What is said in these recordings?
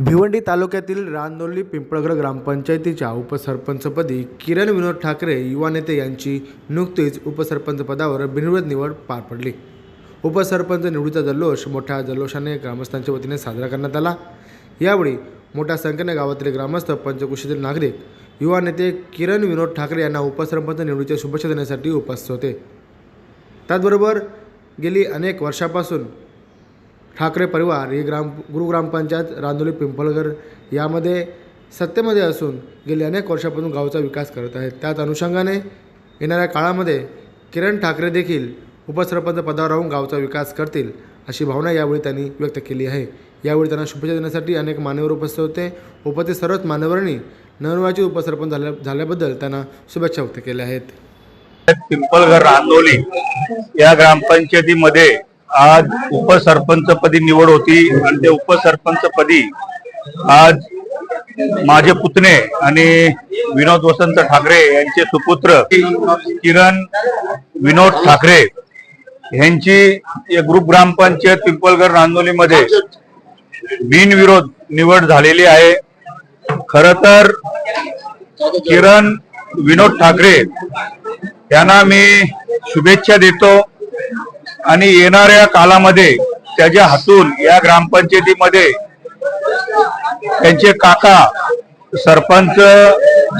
भिवंडी तालुक्यातील रांदोली पिंपळगड ग्रामपंचायतीच्या उपसरपंचपदी किरण विनोद ठाकरे युवा नेते यांची नुकतीच उपसरपंचपदावर बिनविरोध निवड पार पडली. उपसरपंच निवडीचा जल्लोष मोठ्या जल्लोषाने ग्रामस्थांच्या वतीने साजरा करण्यात आला. यावेळी मोठ्या संख्येने गावातील ग्रामस्थ पंचकुशीतील नागरिक युवा नेते किरण विनोद ठाकरे यांना उपसरपंच निवडीच्या शुभेच्छा देण्यासाठी उपस्थित होते. त्याचबरोबर गेली अनेक वर्षापासून ठाकरे परिवार ही ग्राम गुरुग्रामपंचायत रांदोली पिंपळगर यामध्ये सत्तेमध्ये असून गेली अनेक वर्षापासून गावचा विकास करत आहेत. त्याच अनुषंगाने येणाऱ्या काळामध्ये किरण ठाकरे देखील उपसरपंच पदावर राहून गावचा विकास करतील अशी भावना यावेळी त्यांनी व्यक्त केली आहे. यावेळी त्यांना शुभेच्छा देण्यासाठी अनेक मान्यवर उपस्थित होते. उपस्थित सर्वच मान्यवरांनी नवनिर्वाचित उपसरपंच झाल्या झाल्याबद्दल त्यांना शुभेच्छा व्यक्त केल्या आहेत. पिंपळघर रांदोली या ग्रामपंचायतीमध्ये आज उपसरपंचपदी निवड होती आणि त्या उपसरपंचपदी आज माझे पुतणे आणि विनोद वसंत ठाकरे यांचे सुपुत्र किरण विनोद ठाकरे यांची या ग्रुप ग्रामपंचायत पिंपळगड रांदोलीमध्ये बिनविरोध निवड झालेली आहे. खर तर किरण विनोद ठाकरे यांना मी शुभेच्छा देतो. आणि येणाऱ्या कालामध्ये त्याच्या हातून या ग्रामपंचायतीमध्ये त्यांचे काका सरपंच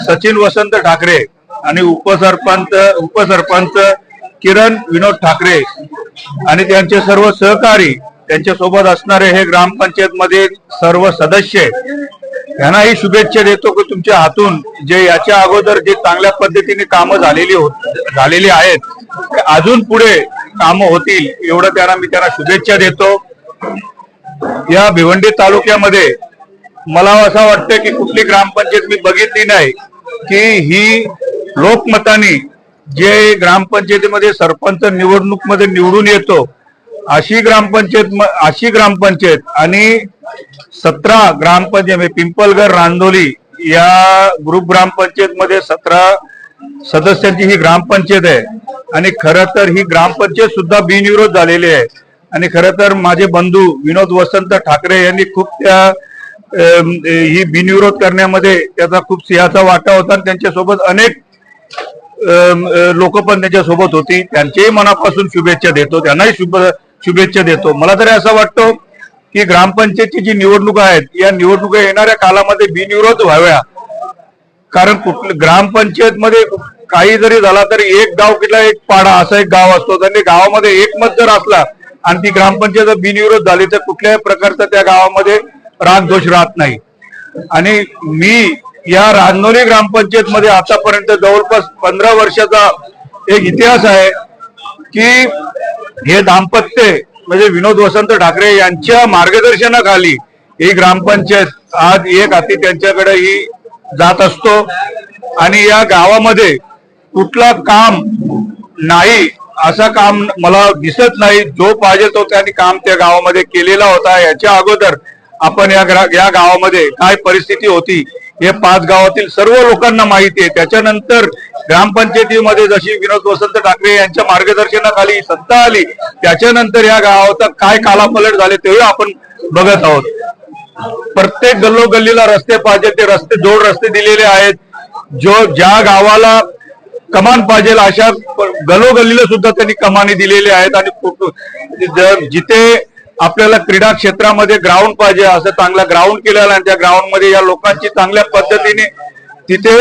सचिन वसंत ठाकरे आणि उपसरपंच उपसरपंच किरण विनोद ठाकरे आणि त्यांचे सर्व सहकारी त्यांच्यासोबत असणारे हे ग्रामपंचायत मध्ये सर्व सदस्य यांनाही शुभेच्छा देतो की तुमच्या हातून जे याच्या अगोदर जे चांगल्या पद्धतीने कामं झालेली होत झालेली आहेत अजून पुढे कामं होतील एवढं त्यांना मी त्यांना शुभेच्छा देतो. या भिवंडी तालुक्यामध्ये मला असं वाटतं की कुठली ग्रामपंचायत मी बघितली नाही की ही लोकमताने जे ग्रामपंचायतीमध्ये सरपंच निवडणूकमध्ये निवडून येतो अशी ग्रामपंचायत अशी ग्रामपंचायत आणि सतरा ग्रामपंचायत म्हणजे पिंपलगड रांदोली या ग्रुप ग्रामपंचायत मध्ये सतरा सदस्यांची ही ग्रामपंचायत आहे. आणि खरं तर ही ग्रामपंचायत सुद्धा बिनविरोध झालेली आहे. आणि खरं तर माझे बंधू विनोद वसंत ठाकरे यांनी खूप त्या ही बिनविरोध करण्यामध्ये त्याचा खूप सिंहाचा वाटा होता आणि त्यांच्यासोबत अनेक लोक पण त्यांच्यासोबत होती. त्यांच्याही मनापासून शुभेच्छा देतो. त्यांनाही शुभ शुभेच्छा देतो. मला तरी असं वाटतं की ग्रामपंचायतची जी निवडणुका आहेत या निवडणुका येणाऱ्या कालामध्ये बिनविरोध व्हाव्या. कारण कुठ ग्रामपंचायत मध्ये काही जरी झाला तरी एक गाव किंवा एक पाडा असा एक गाव असतो. त्यांनी गावामध्ये एक मत जर असला आणि ती ग्रामपंचायत बिनविरोध झाली तर कुठल्याही प्रकारचा त्या गावामध्ये रागदोष राहत नाही. आणि मी या रांजनोली ग्रामपंचायत मध्ये आतापर्यंत जवळपास पंधरा वर्षाचा एक इतिहास आहे की हे दाम्पत्य म्हणजे विनोद वसंत ठाकरे यांच्या मार्गदर्शनाखाली ही ग्रामपंचायत आज एक हाती त्यांच्याकडे ही जात असतो. आणि या गावामध्ये कुठला काम नाही असं काम मला दिसत नाही. जो पाहिजे तो त्यांनी काम त्या गावामध्ये केलेला होता. याच्या अगोदर आपण या ग्रा- या गावामध्ये काय परिस्थिती होती हे पाच गावातील सर्व लोकांना माहिती आहे. त्याच्यानंतर ग्रामपंचायतीमध्ये जशी विनोद वसंत ठाकरे यांच्या मार्गदर्शनाखाली सत्ता आली त्याच्यानंतर या गावाचा काय कालापलट झाले तेही आपण बघत आहोत. प्रत्येक गल्लोगल्लीला रस्ते पाहिजे ते रस्ते जोड रस्ते दिलेले आहेत. जो ज्या गावाला कमान पाहिजे अशा गलोगल्लीला सुद्धा त्यांनी कमानी दिलेल्या आहेत आणि कुठ- जिथे आपल्याला क्रीडा क्षेत्रामध्ये ग्राउंड पाहिजे असं चांगला ग्राउंड केलेला आहे त्या ग्राउंडमध्ये या लोकांची चांगल्या पद्धतीने तिथे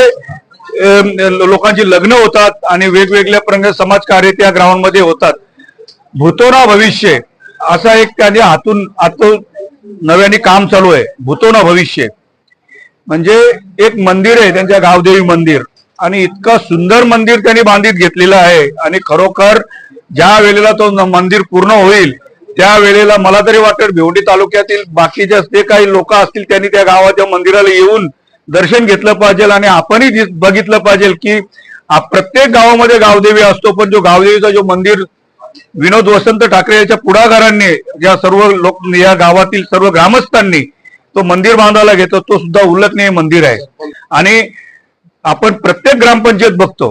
लोकांची लग्न होतात आणि वेगवेगळ्या प्रकारे समाजकार्य त्या ग्राउंडमध्ये होतात. भूतोना भविष्य असा एक त्याने हातून आतून नव्याने काम चालू आहे. भूतोना भविष्य. म्हणजे एक मंदिर आहे त्यांच्या गावदेवी मंदिर. आणि इतकं सुंदर मंदिर त्यांनी बांधित घेतलेलं आहे. आणि खरोखर ज्या वेळेला तो मंदिर पूर्ण होईल त्या वेळेला मला तरी वाटतं भिवंडी तालुक्यातील बाकीचे जे काही लोक असतील त्यांनी त्या गावाच्या मंदिराला येऊन दर्शन घेतलं पाहिजे आणि आपणही बघितलं पाहिजे की प्रत्येक गावामध्ये गावदेवी असतो पण जो गावदेवीचा जो मंदिर विनोद वसंत ठाकरे याच्या पुढाकारांनी या सर्व लोक या गावातील सर्व ग्रामस्थांनी तो मंदिर बांधायला घेतो तो सुद्धा उल्लेखनीय मंदिर आहे. आणि आपण प्रत्येक ग्रामपंचायत बघतो.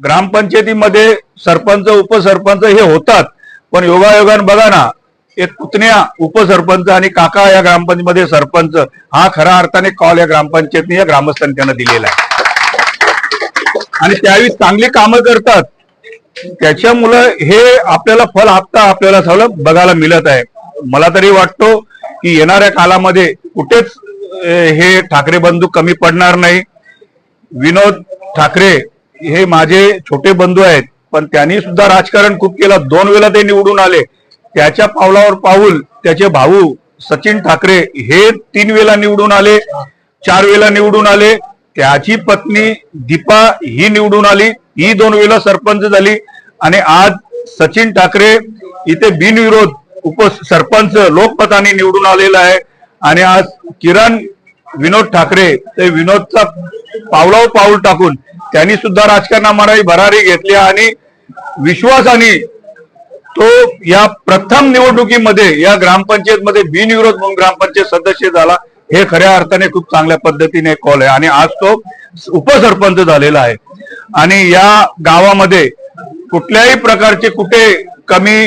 ग्रामपंचायतीमध्ये सरपंच उपसरपंच हे होतात. पण योगायोगान बघा ना एक पुतण्या उपसरपंच आणि काका या ग्रामपंचायतीमध्ये सरपंच हा खऱ्या अर्थाने कॉल या ग्रामपंचायतने या ग्रामस्थांनी त्यांना दिलेला आहे. आणि त्यावेळी चांगली कामं करतात. त्याच्यामुळं हे आपल्याला फल हप्ता आपल्याला सगळं बघायला मिळत आहे. मला तरी वाटतो की येणाऱ्या कालामध्ये कुठेच हे ठाकरे बंधू कमी पडणार नाही. विनोद ठाकरे हे माझे छोटे बंधू आहेत पण त्यांनी सुद्धा राजकारण खूप केलं. दोन वेळा ते निवडून आले. त्याच्या पावलावर पाऊल त्याचे भाऊ सचिन ठाकरे हे तीन वेळा निवडून आले चार वेळा निवडून आले. त्याची पत्नी दीपा ही निवडून आली. ही दोन वेळा सरपंच झाली. आणि आज सचिन ठाकरे इथे बिनविरोध उप सरपंच लोकमताने निवडून आलेला आहे. आणि आज किरण विनोद ठाकरे ते विनोदचा पावलाव पाऊल टाकून त्यांनी सुद्धा राजकारणामध्ये भरारी घेतली आणि विश्वासाने तो या प्रथम निवडणुकीमध्ये या ग्रामपंचायतमध्ये बिनविरोध म्हणून ग्रामपंचायत सदस्य झाला हे खऱ्या अर्थाने खूप चांगल्या पद्धतीने कॉल आहे. आणि आज तो उपसरपंच झालेला आहे. आणि या गावामध्ये कुठल्याही प्रकारचे कुठे कमी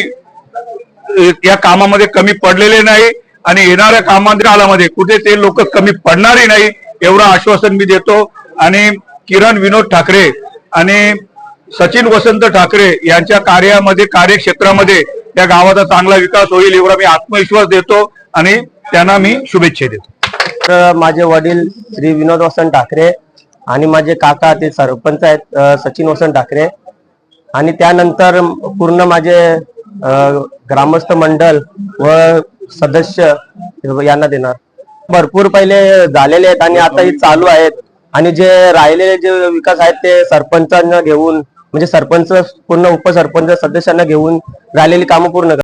या कामामध्ये कमी पडलेले नाही. आणि येणाऱ्या कामामध्ये कुठे ते लोक कमी पडणारही नाही एवढं आश्वासन मी देतो. आणि किरण विनोद ठाकरे आणि सचिन वसंत ठाकरे यांच्या कार्यामध्ये कार्यक्षेत्रामध्ये त्या गावाचा चांगला विकास होईल एवढा मी आत्मविश्वास देतो आणि त्यांना मी शुभेच्छा देतो. तर माझे वडील श्री विनोद वसंत ठाकरे आणि माझे काका ते सरपंच आहेत सचिन वसंत ठाकरे. आणि त्यानंतर पूर्ण माझे ग्रामस्थ मंडळ व सदस्य यांना देणार. भरपूर पहिले झालेले आहेत आणि आता हे चालू आहेत. आणि जे राहिलेले जे विकास आहेत ते सरपंचांना घेऊन म्हणजे सरपंच पूर्ण उपसरपंच सदस्यांना घेऊन राहिलेली कामं पूर्ण